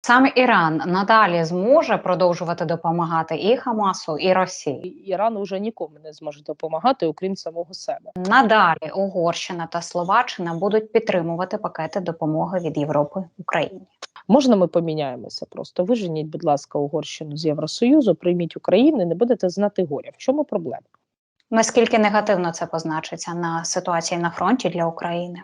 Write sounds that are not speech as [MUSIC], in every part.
Саме Іран надалі зможе продовжувати допомагати і Хамасу, і Росії. Іран уже нікому не зможе допомагати, окрім самого себе. Надалі Угорщина та Словаччина будуть підтримувати пакети допомоги від Європи Україні. Можна ми поміняємося просто. Виженіть, будь ласка, Угорщину з Євросоюзу, прийміть Україну, і не будете знати горя. В чому проблема? Наскільки негативно це позначиться на ситуації на фронті для України?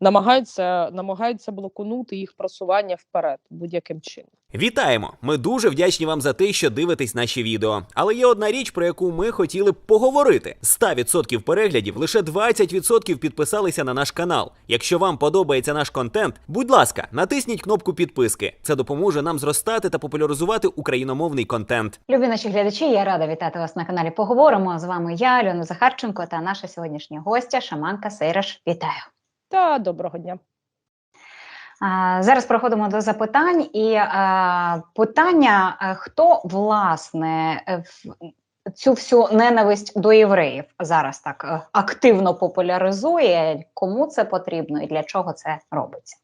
Намагаються намагаються блокунути їх просування вперед будь-яким чином. Вітаємо! Ми дуже вдячні вам за те, що дивитесь наші відео. Але є одна річ, про яку ми хотіли б поговорити: з 100% переглядів лише 20% підписалися на наш канал. Якщо вам подобається наш контент, будь ласка, натисніть кнопку підписки. Це допоможе нам зростати та популяризувати україномовний контент. Любі наші глядачі, я рада вітати вас на каналі. Поговоримо з вами я, Альона Захарченко, та наша сьогоднішня гостя Шаманка Сейраш. Вітаю! Та доброго дня. Зараз переходимо до запитань і питання: хто власне е, цю всю ненависть до євреїв зараз так е, активно популяризує? Кому це потрібно і для чого це робиться?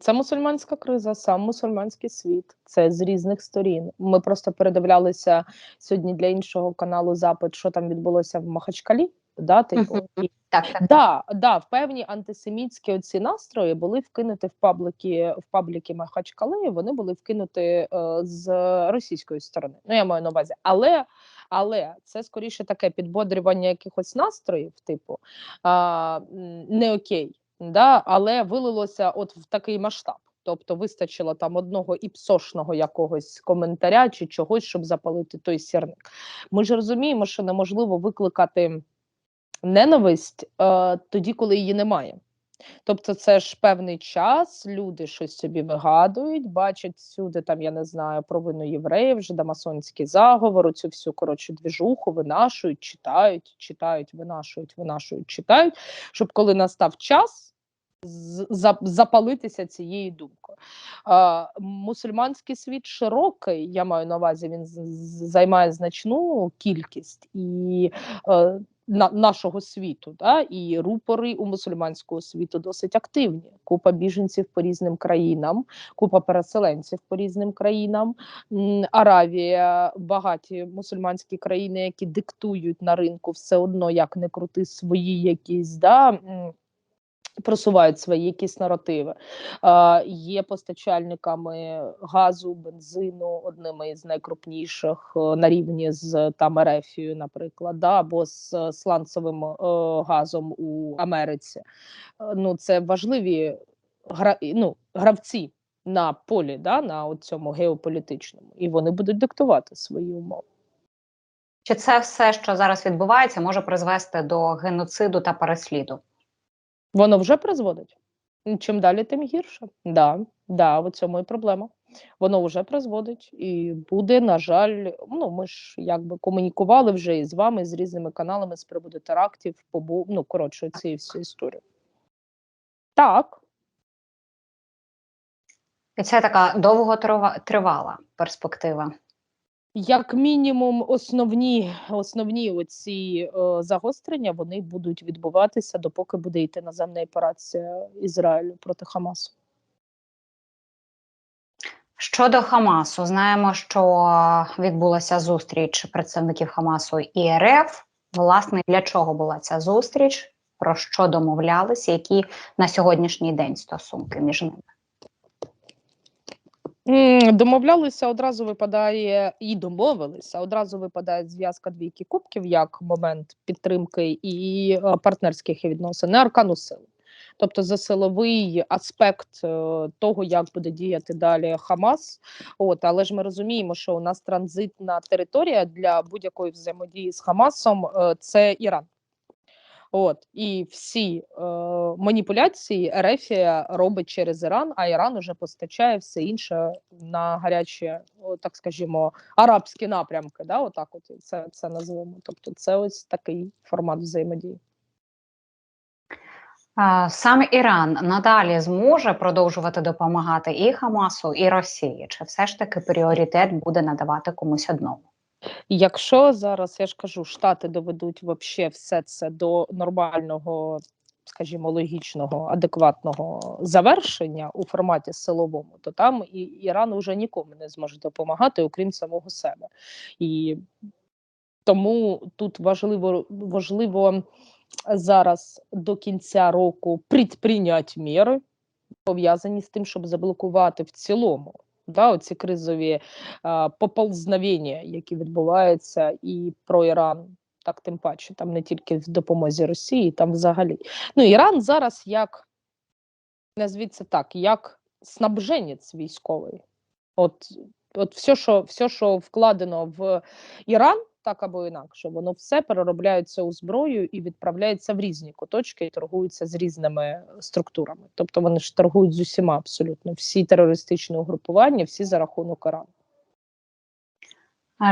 Це мусульманська криза, сам мусульманський світ. Це з різних сторін. Ми просто передивлялися сьогодні для іншого каналу запит, що там відбулося в Махачкалі. Да, типу, Мгм. і Так, так. Да, да, в певні антисемітські оці настрої були вкинуті в пабліки в пабліки Махачкали. Вони були вкинуті е, з російської сторони. Ну я маю на увазі, але але це скоріше таке підбодрювання якихось настроїв, типу а, не окей, да, але вилилося от в такий масштаб. Тобто вистачило там одного іпсошного якогось коментаря чи чогось, щоб запалити той сірник. Ми ж розуміємо, що неможливо викликати ненависть е, тоді, коли її немає. Тобто, це ж певний час, люди щось собі вигадують, бачать всюди, там я не знаю, провину євреїв, жидомасонський заговор, цю всю коротше двіжуху винашують, читають, читають, винашують, винашують, читають, щоб коли настав час. Запалитися цією думкою. А, мусульманський світ широкий, я маю на увазі, він займає значну кількість і е, на, нашого світу, да, і рупори у мусульманського світу досить активні. Купа біженців по різним країнам, купа переселенців по різним країнам. Аравія, багаті мусульманські країни, які диктують на ринку все одно, як не крути свої якісь. Да, Просувають свої якісь наративи, е, є постачальниками газу, бензину, одними із найкрупніших е, на рівні з там Ерефією, наприклад, да, або з е, сланцевим е, газом у Америці. Ну це важливі гра, ну, гравці на полі, да, на цьому геополітичному, і вони будуть диктувати свої умови. Чи це все, що зараз відбувається, може призвести до геноциду та пересліду? Воно вже призводить. Чим далі, тим гірше. Да, да, в цьому і проблема. Воно вже призводить і буде, на жаль, ну ми ж якби комунікували вже і з вами, з різними каналами з приводу терактів, побу... ну коротше, цієї всієї історії. Так, І це така довготривала перспектива. Як мінімум, основні, основні оці е, загострення вони будуть відбуватися, допоки буде йти наземна операція Ізраїлю проти Хамасу. Щодо Хамасу, знаємо, що відбулася зустріч представників Хамасу і РФ. Власне, для чого була ця зустріч? Про що домовлялися? Які на сьогоднішній день стосунки між ними? Домовлялися, одразу випадає і домовилися. Одразу випадає зв'язка двійки кубків як момент підтримки і е, партнерських відносин, не аркану сили. Тобто за силовий аспект е, того, як буде діяти далі Хамас. От, але ж ми розуміємо, що у нас транзитна територія для будь-якої взаємодії з Хамасом е, це Іран. От і всі е, маніпуляції Ерефія робить через Іран, а Іран уже постачає все інше на гарячі, так скажімо, арабські напрямки. Да, отак, от це, це називаємо. Тобто, це ось такий формат взаємодії. Саме Іран надалі зможе продовжувати допомагати і Хамасу, і Росії. Чи все ж таки пріоритет буде надавати комусь одному? Якщо зараз я ж кажу, штати доведуть вообще все це до нормального скажімо, логічного, адекватного завершення у форматі силовому, то там і Іран уже нікому не зможе допомагати, окрім самого себе. І тому тут важливо важливо зараз до кінця року предприйняти міри, пов'язані з тим, щоб заблокувати в цілому да, оці кризові а, поползновення, які відбуваються, і про Іран. Так, тим паче, там не тільки в допомозі Росії, там взагалі. Ну, Іран зараз як, назвіть це так, як снабженець військовий. От, от все, що, все, що вкладено в Іран, так або інакше, воно все переробляється у зброю і відправляється в різні куточки і торгується з різними структурами. Тобто вони ж торгують з усіма абсолютно всі терористичні угрупування, всі за рахунок Ірану.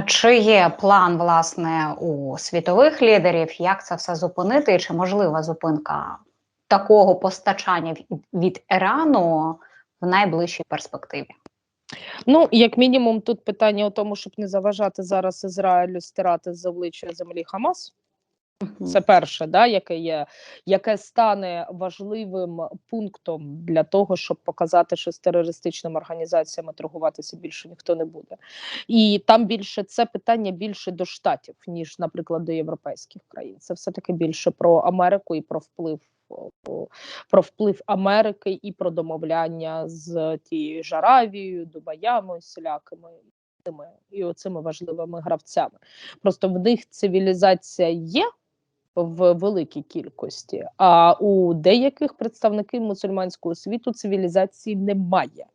Чи є план власне у світових лідерів, як це все зупинити, і чи можлива зупинка такого постачання від Ірану в найближчій перспективі? Ну, як мінімум, тут питання у тому, щоб не заважати зараз Ізраїлю стирати з обличчя землі Хамас. Це перше, да, яке є, яке стане важливим пунктом для того, щоб показати, що з терористичними організаціями торгуватися більше ніхто не буде. І там більше це питання більше до штатів, ніж, наприклад, до європейських країн. Це все таки більше про Америку і про вплив. Про вплив Америки і про домовляння з тією ж Аравією, Дубаями, всілякими тими і оцими важливими гравцями. Просто в них цивілізація є в великій кількості, а у деяких представників мусульманського світу цивілізації немає.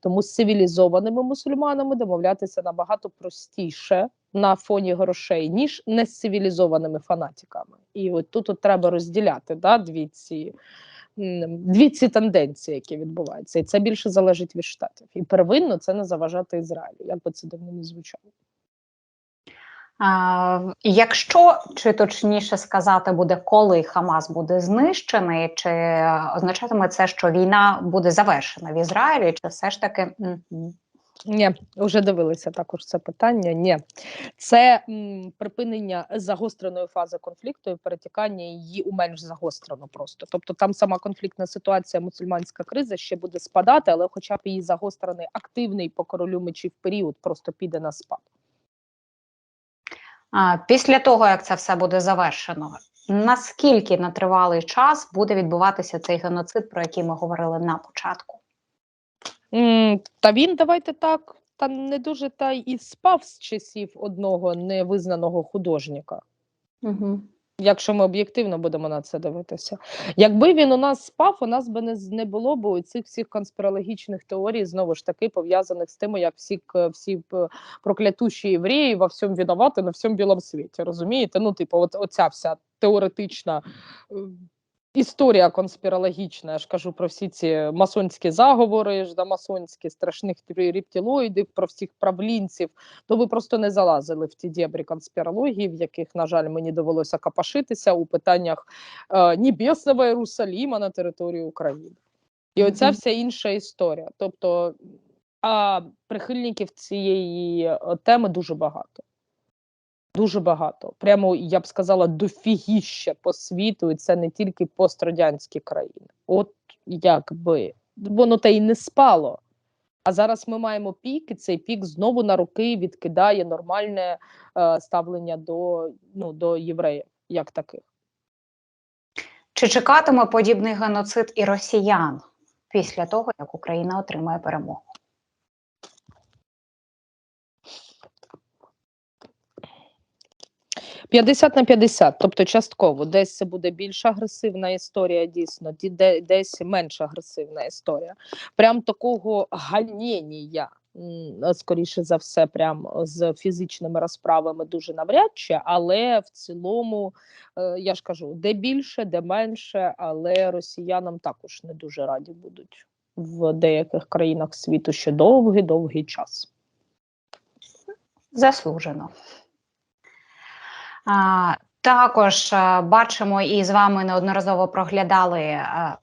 Тому з цивілізованими мусульманами домовлятися набагато простіше на фоні грошей, ніж не з цивілізованими фанатиками. І от тут от треба розділяти да, дві ці. Дві ці тенденції, які відбуваються, і це більше залежить від штатів. І первинно це не заважати Ізраїлю, як би це дивно не звучало. Якщо чи точніше сказати буде, коли Хамас буде знищений, чи означатиме це, що війна буде завершена в Ізраїлі, чи все ж таки. Ні, вже дивилися також це питання. Ні, це м, припинення загостреної фази конфлікту і перетікання її у менш загострену просто. Тобто там сама конфліктна ситуація, мусульманська криза ще буде спадати, але хоча б її загострений активний по королю мечів період просто піде на спад. Після того, як це все буде завершено, наскільки на тривалий час буде відбуватися цей геноцид, про який ми говорили на початку? Та він, давайте так, та не дуже та і спав з часів одного невизнаного художника. Угу. Якщо ми об'єктивно будемо на це дивитися, якби він у нас спав, у нас би не, не було б цих всіх конспірологічних теорій, знову ж таки пов'язаних з тим, як всі всі проклятущі євреї во всьому винувати на всьому білому світі. Розумієте? Ну, типу, от оця вся теоретична історія конспірологічна. Я ж кажу про всі ці масонські заговори, ж да, масонські страшних рептилоїдів, про всіх правлінців то ви просто не залазили в ті дєбрі конспірології, в яких, на жаль, мені довелося капашитися у питаннях е, Небесного Єрусаліма на території України. І оця вся інша історія. Тобто, а прихильників цієї е, теми дуже багато. Дуже багато. Прямо я б сказала, дофігіще по світу, і це не тільки пострадянські країни. От якби воно те й не спало. А зараз ми маємо пік, і цей пік знову на роки відкидає нормальне е, ставлення до, ну, до євреїв, як таких. Чи чекатиме подібний геноцид і росіян після того, як Україна отримає перемогу? – 50 на 50, тобто частково. Десь це буде більш агресивна історія, дійсно, десь менш агресивна історія. Прям такого ганєнія, скоріше за все, прям з фізичними розправами дуже навряд чи, але в цілому, е, я ж кажу, де більше, де менше, але росіянам також не дуже раді будуть в деяких країнах світу ще довгий-довгий час. Заслужено. Також бачимо і з вами неодноразово проглядали а,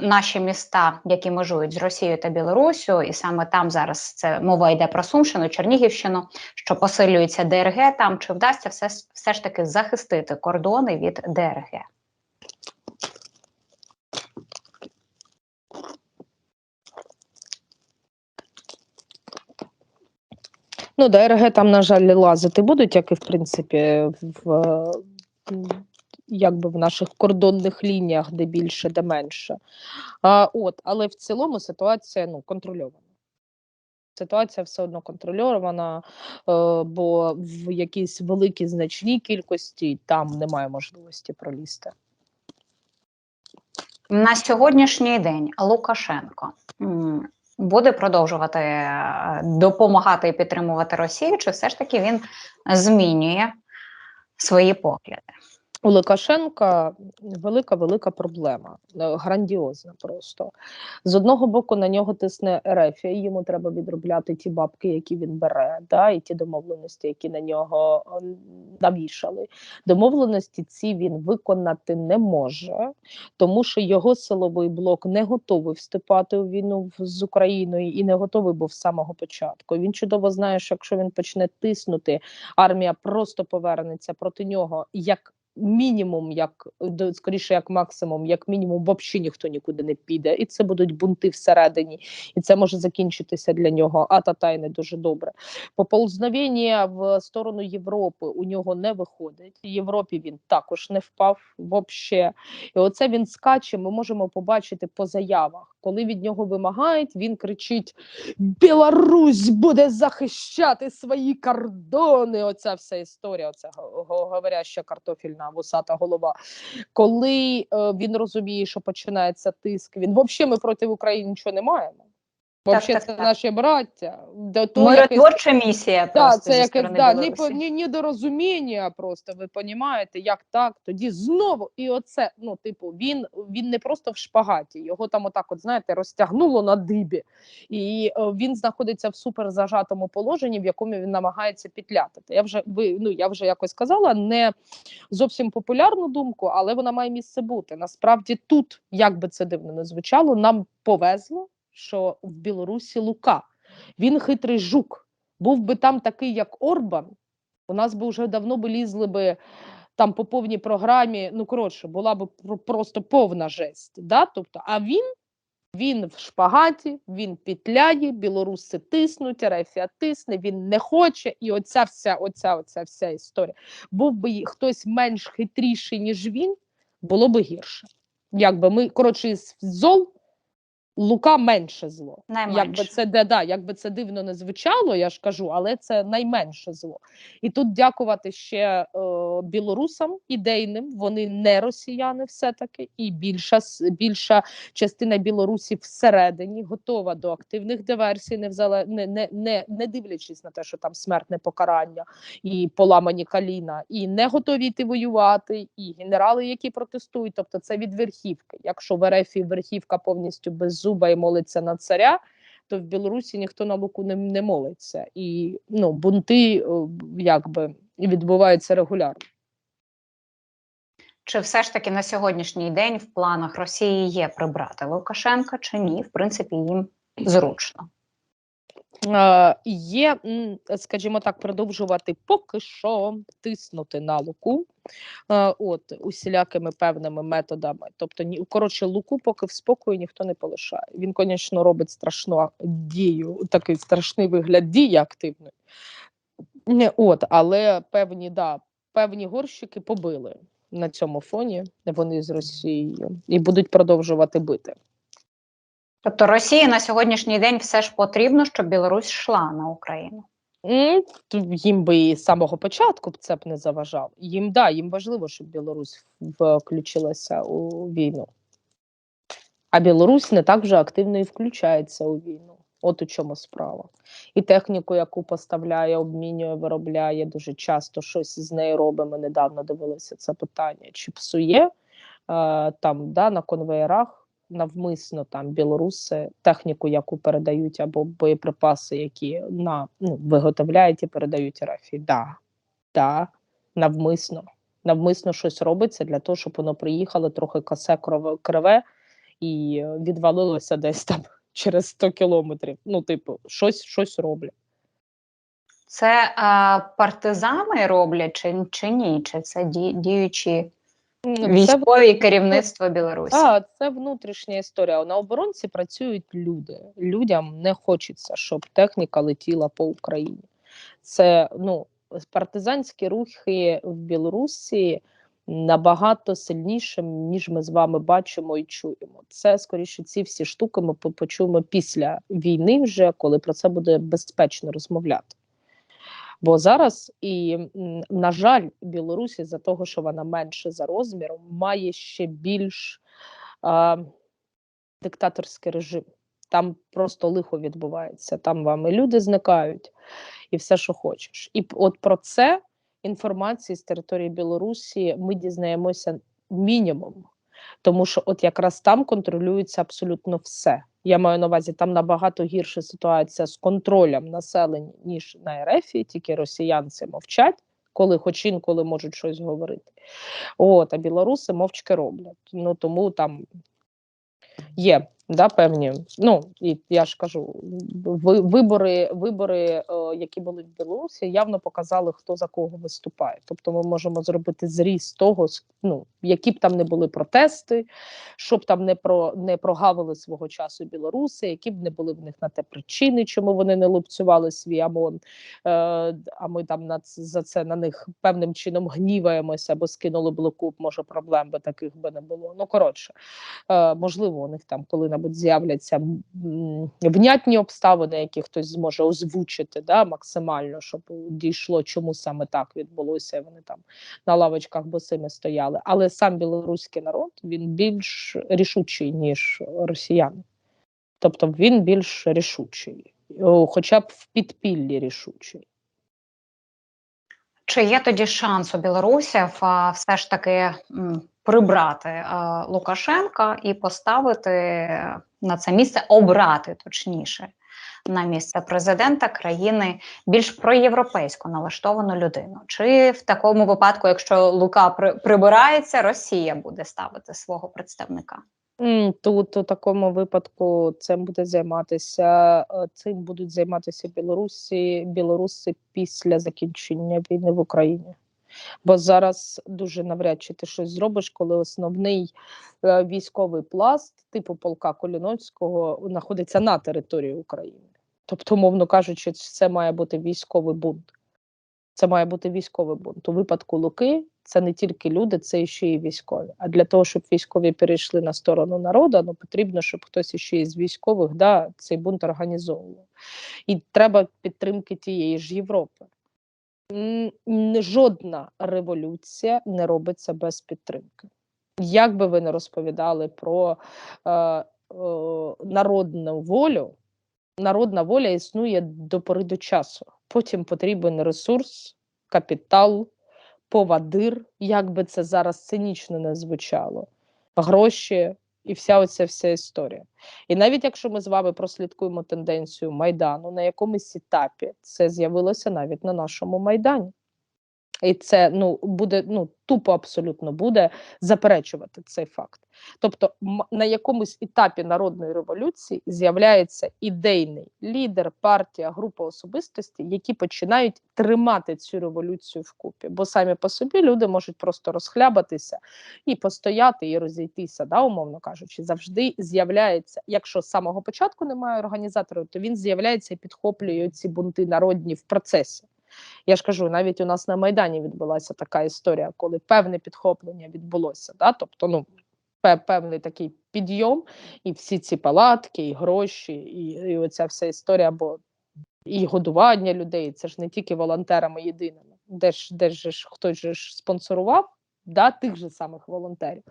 наші міста, які межують з Росією та Білоруссю, і саме там зараз це мова йде про Сумщину, Чернігівщину, що посилюється ДРГ. Там чи вдасться все, все ж таки захистити кордони від ДРГ? Ну, ДРГ там, на жаль, лазити будуть, як і в принципі в, якби в наших кордонних лініях, де більше, де менше. А, от, але в цілому ситуація ну, контрольована. Ситуація все одно контрольована, е, бо в якійсь великій значній кількості там немає можливості пролізти. На сьогоднішній день Лукашенко буде продовжувати е, допомагати і підтримувати Росію, чи все ж таки він змінює свої погляди? У Лукашенка велика велика проблема, е, грандіозна просто. З одного боку на нього тисне Ерефія, йому треба відробляти ті бабки, які він бере, да, і ті домовленості, які на нього е, навішали. Домовленості ці він виконати не може, тому що його силовий блок не готовий вступати у війну з Україною і не готовий був з самого початку. Він чудово знає, що якщо він почне тиснути, армія просто повернеться проти нього як мінімум, як скоріше, як максимум, як мінімум, взагалі ніхто нікуди не піде, і це будуть бунти всередині, і це може закінчитися для нього. А та не дуже добре. Поползновення в сторону Європи у нього не виходить. В Європі він також не впав взагалі. І оце він скаче. Ми можемо побачити по заявах, коли від нього вимагають, він кричить: Білорусь буде захищати свої кордони. Оця вся історія, оця го- го- говоряща картофільна вусата голова. Коли е, він розуміє, що починається тиск, він взагалі ми проти України нічого не маємо. Взагалі, так, це так. наші браття. До того, якесь- місія так, просто це зі якесь сторони да, Білорусі. ні, ні, недорозуміння просто, ви розумієте, як так, тоді знову, і оце, ну, типу, він, він не просто в шпагаті, його там отак, от, знаєте, розтягнуло на дибі, і е, він знаходиться в суперзажатому положенні, в якому він намагається підлятати. Я вже, ви, ну, я вже якось казала, не зовсім популярну думку, але вона має місце бути. Насправді тут, як би це дивно не звучало, нам повезло, що в Білорусі Лука. Він хитрий жук. Був би там такий, як Орбан, у нас би вже давно би лізли би там по повній програмі. Ну, коротше, була б просто повна жесть. Да? Тобто, а він, він в шпагаті, він петляє, білоруси тиснуть, Рефія тисне, він не хоче. І оця вся, оця, оця вся історія. Був би хтось менш хитріший, ніж він, було би гірше. Якби ми, коротше, зол Лука менше зло. Найменше. Якби це де, да, якби це дивно не звучало, я ж кажу, але це найменше зло. І тут дякувати ще е, білорусам ідейним, вони не росіяни, все-таки, і більша більша частина білорусів всередині готова до активних диверсій, не, взале, не, не, не, не дивлячись на те, що там смертне покарання і поламані коліна, і не готові йти воювати, і генерали, які протестують. Тобто це від верхівки. Якщо в РФ верхівка повністю беззуба і молиться на царя, то в Білорусі ніхто на луку не, не молиться. І ну, бунти якби відбуваються регулярно. Чи все ж таки на сьогоднішній день в планах Росії є прибрати Лукашенка, чи ні? В принципі, їм зручно. Е, є, скажімо так, продовжувати поки що тиснути на луку, е, от усілякими певними методами. Тобто, ні, коротше, луку поки в спокою ніхто не полишає. Він, звісно, робить страшну дію, такий страшний вигляд дії активної. От, але певні, да, певні горщики побили на цьому фоні вони з Росією і будуть продовжувати бити. Тобто Росії на сьогоднішній день все ж потрібно, щоб Білорусь йшла на Україну. Їм би і з самого початку це б не заважало. Їм да, їм важливо, щоб Білорусь включилася у війну. А Білорусь не так вже активно і включається у війну. От у чому справа. І техніку, яку поставляє, обмінює, виробляє, дуже часто щось з нею робить. Ми недавно дивилися це питання. Чи псує е, там да, на конвеєрах навмисно там білоруси техніку, яку передають, або боєприпаси, які на ну, виготовляють і передають РФ. Да, да, навмисно. Навмисно щось робиться для того, щоб воно приїхало трохи косе криве і відвалилося десь там [LAUGHS] через 100 кілометрів. Ну, типу, щось, щось роблять. Це е, партизани роблять чи, чи ні? Чи це ді, діючі Це військові керівництво Білорусі? Так, це внутрішня історія. На оборонці працюють люди. Людям не хочеться, щоб техніка летіла по Україні. Це ну партизанські рухи в Білорусі набагато сильніше, ніж ми з вами бачимо і чуємо. Це скоріше ці всі штуки ми почуємо після війни, вже коли про це буде безпечно розмовляти. Бо зараз і на жаль, Білорусі за того, що вона менше за розміром, має ще більш а, диктаторський режим. Там просто лихо відбувається. Там вам і люди зникають, і все, що хочеш. І от про це інформації з території Білорусі ми дізнаємося мінімум, тому що от якраз там контролюється абсолютно все. Я маю на увазі, там набагато гірша ситуація з контролем населення, ніж на РФ, тільки росіянці мовчать, коли хоч інколи можуть щось говорити. От, а білоруси мовчки роблять. Ну тому там є да, певні. Ну і я ж кажу, вибори, вибори, е, які були в Білорусі, явно показали, хто за кого виступає. Тобто, ми можемо зробити зріз того, ну які б там не були протести, щоб там не про не прогавили свого часу білоруси, які б не були в них на те причини, чому вони не лупцювали свій ОМОН. Е, а ми там на за це на них певним чином гніваємося, бо скинули блоку, може проблем би таких би не було. Ну коротше, е, можливо, у них там коли-небудь з'являться внятні обставини, які хтось зможе озвучити да, максимально, щоб дійшло, чому саме так відбулося. Вони там на лавочках босими стояли. Але сам білоруський народ він більш рішучий, ніж росіяни. Тобто він більш рішучий, хоча б в підпіллі рішучий. Чи є тоді шанс у білорусів все ж таки прибрати а, Лукашенка і поставити на це місце, обрати точніше на місце президента країни більш проєвропейсько налаштовану людину? Чи в такому випадку, якщо Лука при, прибирається, Росія буде ставити свого представника? Тут у такому випадку цим буде займатися е, цим будуть займатися білорусі, білоруси після закінчення війни в Україні. Бо зараз дуже навряд чи ти щось зробиш, коли основний е, військовий пласт, типу полка Коліновського, знаходиться на території України. Тобто, мовно кажучи, це має бути військовий бунт. Це має бути військовий бунт. У випадку Луки це не тільки люди, це ще і військові. А для того, щоб військові перейшли на сторону народу, ну потрібно, щоб хтось іще із військових да, цей бунт організовував. І треба підтримки тієї ж Європи. Жодна революція не робиться без підтримки. Як би ви не розповідали про е, е, народну волю, народна воля існує до пори до часу. Потім потрібен ресурс, капітал, повадир, як би це зараз цинічно не звучало, гроші і вся оця вся історія. І навіть якщо ми з вами прослідкуємо тенденцію Майдану, на якомусь етапі це з'явилося навіть на нашому Майдані. І це ну буде ну тупо абсолютно буде заперечувати цей факт. Тобто, на якомусь етапі народної революції з'являється ідейний лідер, партія, група особистостей, які починають тримати цю революцію вкупі. Бо самі по собі люди можуть просто розхлябатися і постояти, і розійтися, да, умовно кажучи, завжди з'являється. Якщо з самого початку немає організатора, то він з'являється і підхоплює ці бунти народні в процесі. Я ж кажу, навіть у нас на Майдані відбулася така історія, коли певне підхоплення відбулося. Да? Тобто, ну, певний такий підйом, і всі ці палатки, і гроші, і, і оця вся історія, бо і годування людей, це ж не тільки волонтерами єдиними. Де ж, де ж хтось же ж спонсорував да, тих же самих волонтерів.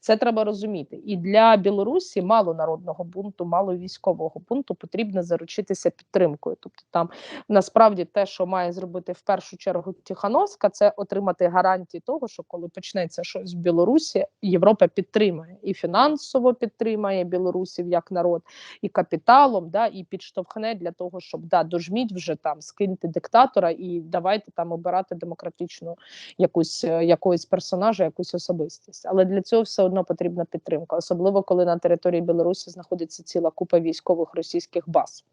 Це треба розуміти. І для Білорусі мало народного бунту, мало військового бунту потрібно заручитися підтримкою. Тобто там насправді те, що має зробити в першу чергу Тихановська, це отримати гарантії того, що коли почнеться щось в Білорусі, Європа підтримає і фінансово підтримає білорусів як народ, і капіталом, да, і підштовхне для того, щоб да, дожміть вже там, скиньте диктатора і давайте там обирати демократичну якусь е, якогось персонажа, якусь особистість. Але для цього все одно потрібна підтримка, особливо коли на території Білорусі знаходиться ціла купа військових російських баз.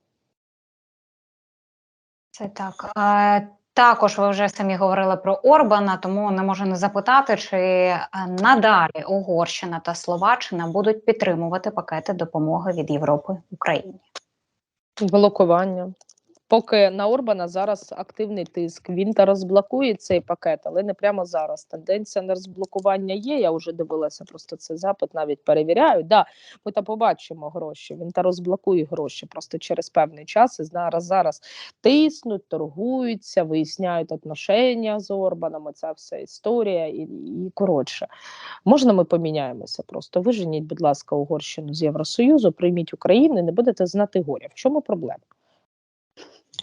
Це так. Е, також ви вже самі говорили про Орбана, тому не можу не запитати, чи е, надалі Угорщина та Словаччина будуть підтримувати пакети допомоги від Європи Україні. Блокування. Поки на Орбана зараз активний тиск, він та розблокує цей пакет, але не прямо зараз. Тенденція на розблокування є. Я вже дивилася просто цей запит, навіть перевіряю. Да, ми та побачимо гроші. Він та розблокує гроші просто через певний час. І зараз зараз тиснуть, торгуються, виясняють отношення з Орбаном. Ця вся історія, і, і коротше. Можна ми поміняємося просто. Виженіть, будь ласка, Угорщину з Євросоюзу, прийміть Україну, і не будете знати горя. В чому проблема?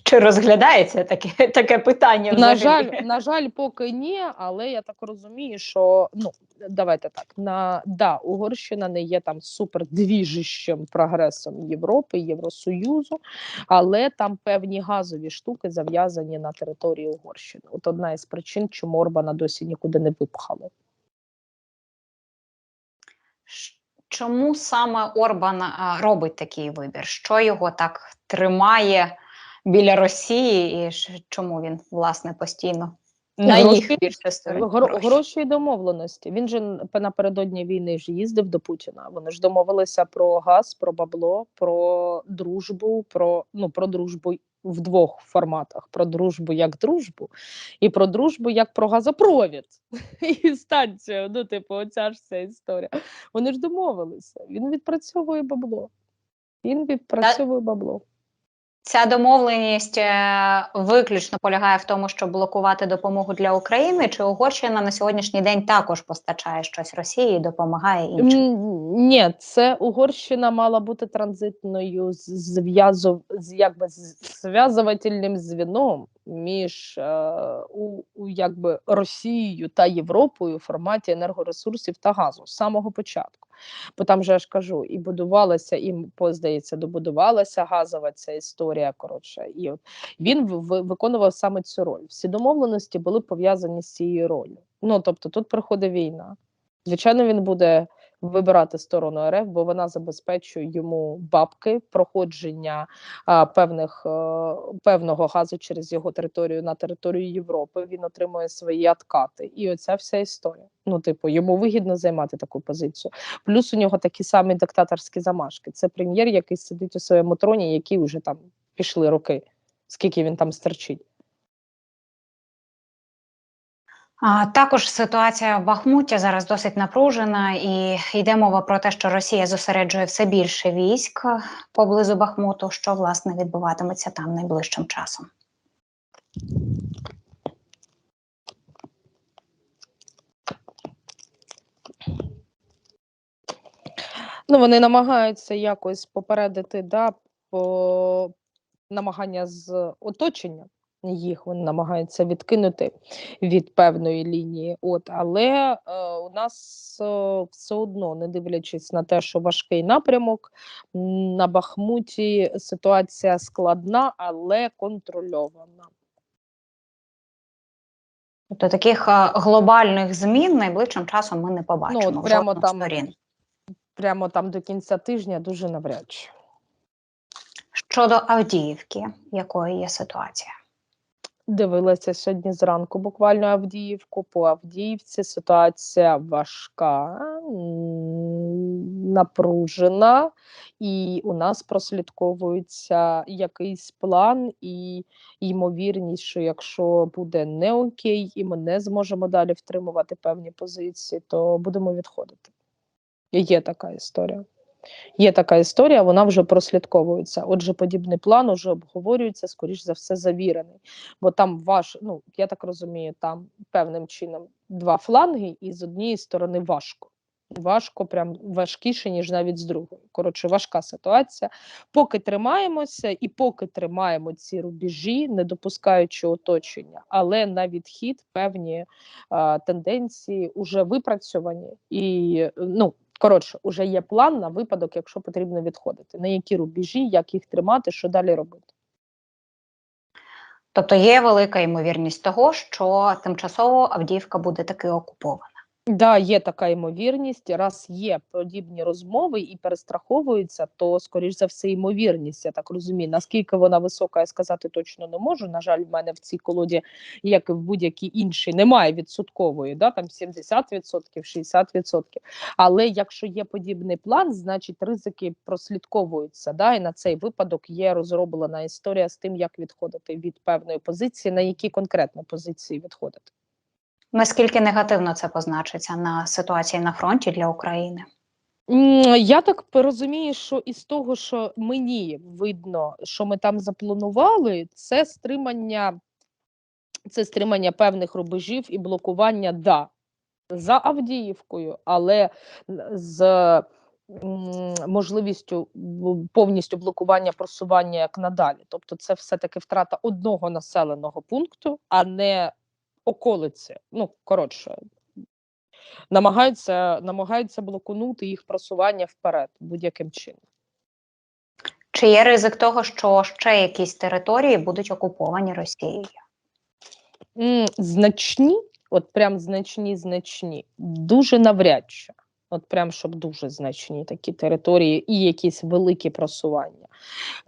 Чи розглядається таке, [LAUGHS] таке питання? На жаль, [LAUGHS] на жаль, поки ні, але я так розумію, що ну давайте так на да, Угорщина не є там супердвіжищем прогресом Європи, Євросоюзу, але там певні газові штуки зав'язані на території Угорщини. От одна із причин, чому Орбана досі нікуди не випхали. Чому саме Орбан робить такий вибір? Що його так тримає біля Росії, і чому він власне постійно на Гроші- їх більше стоїть? Гро, гроші і домовленості. Він же напередодні війни ж їздив до Путіна. Вони ж домовилися про газ, про бабло, про дружбу, про ну про дружбу в двох форматах: про дружбу як дружбу, і про дружбу як про газопровід [LAUGHS] і станцію. Ну, типу, оця ж вся історія. Вони ж домовилися. Він відпрацьовує бабло. Він відпрацьовує бабло. Ця домовленість е, виключно полягає в тому, щоб блокувати допомогу для України, чи Угорщина на сьогоднішній день також постачає щось Росії і допомагає іншим? Ні, це Угорщина мала бути транзитною з- зв'язов з якби з- зв'язувальним звіном між е, у, у якби Росією та Європою в форматі енергоресурсів та газу з самого початку. Бо там же я ж кажу, і будувалася, і здається, добудувалася газова ця історія. Коротше, і от він виконував саме цю роль. Всі домовленості були пов'язані з цією ролью. Ну тобто, тут приходить війна. Звичайно, він буде вибирати сторону РФ, бо вона забезпечує йому бабки проходження а, певних е, певного газу через його територію на територію Європи. Він отримує свої откати, і оця вся історія. Ну, типу, йому вигідно займати таку позицію. Плюс у нього такі самі диктаторські замашки. Це прем'єр, який сидить у своєму троні, які вже там пішли роки, скільки він там стерчить. Також ситуація в Бахмуті зараз досить напружена, і йде мова про те, що Росія зосереджує все більше військ поблизу Бахмуту, що власне відбуватиметься там найближчим часом. Ну, вони намагаються якось попередити да, по намагання з оточення їх вони намагаються відкинути від певної лінії. От, але е, у нас е, все одно, не дивлячись на те, що важкий напрямок, на Бахмуті ситуація складна, але контрольована. Тобто таких е, глобальних змін найближчим часом ми не побачимо. Ну, от прямо там сторін. Прямо там до кінця тижня дуже навряд чи. Щодо Авдіївки, якою є ситуація? Дивилася сьогодні зранку буквально Авдіївку. По Авдіївці ситуація важка, напружена, і у нас прослідковується якийсь план, і ймовірність, що якщо буде не окей, і ми не зможемо далі втримувати певні позиції, то будемо відходити. Є така історія. Є така історія, вона вже прослідковується. Отже, подібний план вже обговорюється, скоріш за все, завірений. Бо там ваш, ну я так розумію, там певним чином два фланги, і з однієї сторони важко. Важко, прям важкіше, ніж навіть з другої. Коротше, важка ситуація. Поки тримаємося, і поки тримаємо ці рубежі, не допускаючи оточення, але на відхід певні а, тенденції вже випрацьовані і ну. Коротше, уже є план на випадок, якщо потрібно відходити. На які рубежі, як їх тримати, що далі робити. Тобто є велика ймовірність того, що тимчасово Авдіївка буде таки окупована. Да, є така ймовірність. Раз є подібні розмови і перестраховуються, то скоріш за все ймовірність. Я так розумію. Наскільки вона висока, я сказати точно не можу. На жаль, в мене в цій колоді, як і в будь-якій іншій, немає відсоткової, да там 70%, 60%. Але якщо є подібний план, значить ризики прослідковуються. Да, і на цей випадок є розроблена історія з тим, як відходити від певної позиції, на які конкретно позиції відходити. Наскільки негативно це позначиться на ситуації на фронті для України? Я так розумію, що із того, що мені видно, що ми там запланували, це стримання, це стримання певних рубежів і блокування да за Авдіївкою, але з можливістю повністю блокування просування як надалі. Тобто, це все-таки втрата одного населеного пункту, а не околиці. Ну коротше, намагаються, намагаються блокунути їх просування вперед будь-яким чином. Чи є ризик того, що ще якісь території будуть окуповані Росією? Значні, от прям значні, значні, дуже навряд чи. От прям щоб дуже значні такі території і якісь великі просування.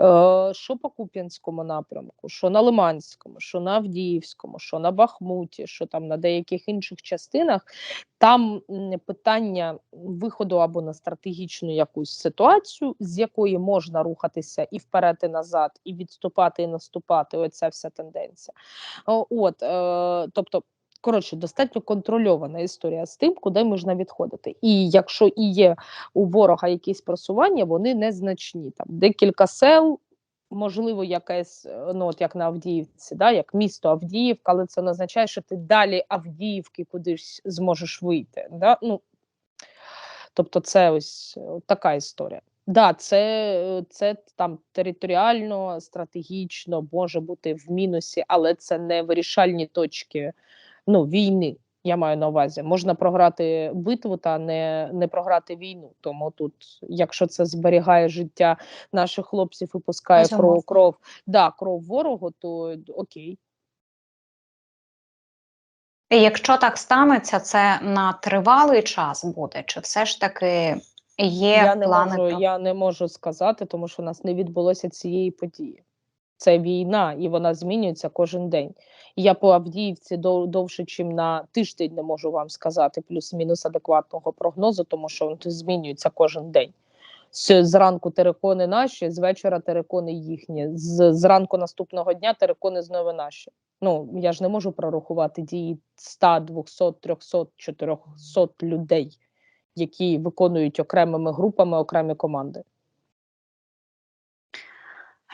Е, що по Куп'янському напрямку, що на Лиманському, що на Авдіївському, що на Бахмуті, що там на деяких інших частинах, там питання виходу або на стратегічну якусь ситуацію, з якої можна рухатися і вперед, і назад, і відступати, і наступати. Оця вся тенденція. От, е, тобто, коротше, достатньо контрольована історія з тим, куди можна відходити. І якщо і є у ворога якісь просування, вони незначні. Там декілька сел, можливо, якесь, е, ну от як на Авдіївці, да, як місто Авдіївка, але це не означає, що ти далі Авдіївки кудись зможеш вийти. Да? Ну, тобто, це ось е, така історія. Да, це, е, це там територіально, стратегічно може бути в мінусі, але це не вирішальні точки ну, війни. Я маю на увазі, можна програти битву та не, не програти війну. Тому тут, якщо це зберігає життя наших хлопців і пускає кров, кров, да, кров ворогу, то окей. І якщо так станеться, це на тривалий час буде, чи все ж таки є я не плани? можу, я не можу сказати, тому що у нас не відбулося цієї події. Це війна, і вона змінюється кожен день. Я по Авдіївці довше, ніж на тиждень не можу вам сказати плюс-мінус адекватного прогнозу, тому що змінюється кожен день. Зранку терикони наші, з вечора терикони їхні, з зранку наступного дня терикони знову наші. Ну я ж не можу прорахувати дії 100, 200, 300, 400 людей, які виконують окремими групами окремі команди.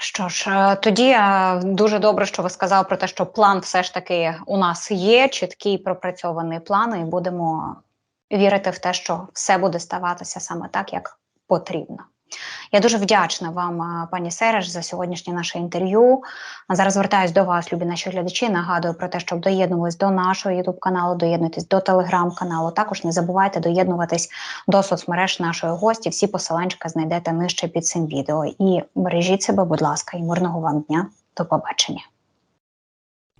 Що ж, е, тоді е, дуже добре, що ви сказали про те, що план все ж таки у нас є, чіткий пропрацьований план, і будемо вірити в те, що все буде ставатися саме так, як потрібно. Я дуже вдячна вам, е, пані Сереж, за сьогоднішнє наше інтерв'ю. Зараз звертаюсь до вас, любі наші глядачі. Нагадую про те, щоб доєднувались до нашого youtube каналу, доєднуйтесь до телеграм-каналу. Також не забувайте доєднуватись до соцмереж нашої гості. Всі посиланчика знайдете нижче під цим відео. І бережіть себе, будь ласка, і мирного вам дня. До побачення.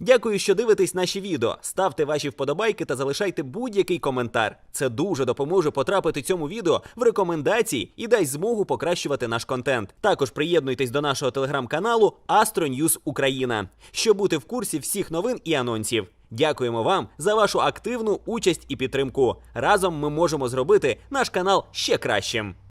Дякую, що дивитесь наші відео. Ставте ваші вподобайки та залишайте будь-який коментар. Це дуже допоможе потрапити цьому відео в рекомендації і дасть змогу покращувати наш контент. Також приєднуйтесь до нашого телеграм-каналу News Україна, щоб бути в курсі всіх новин і анонсів. Дякуємо вам за вашу активну участь і підтримку. Разом ми можемо зробити наш канал ще кращим.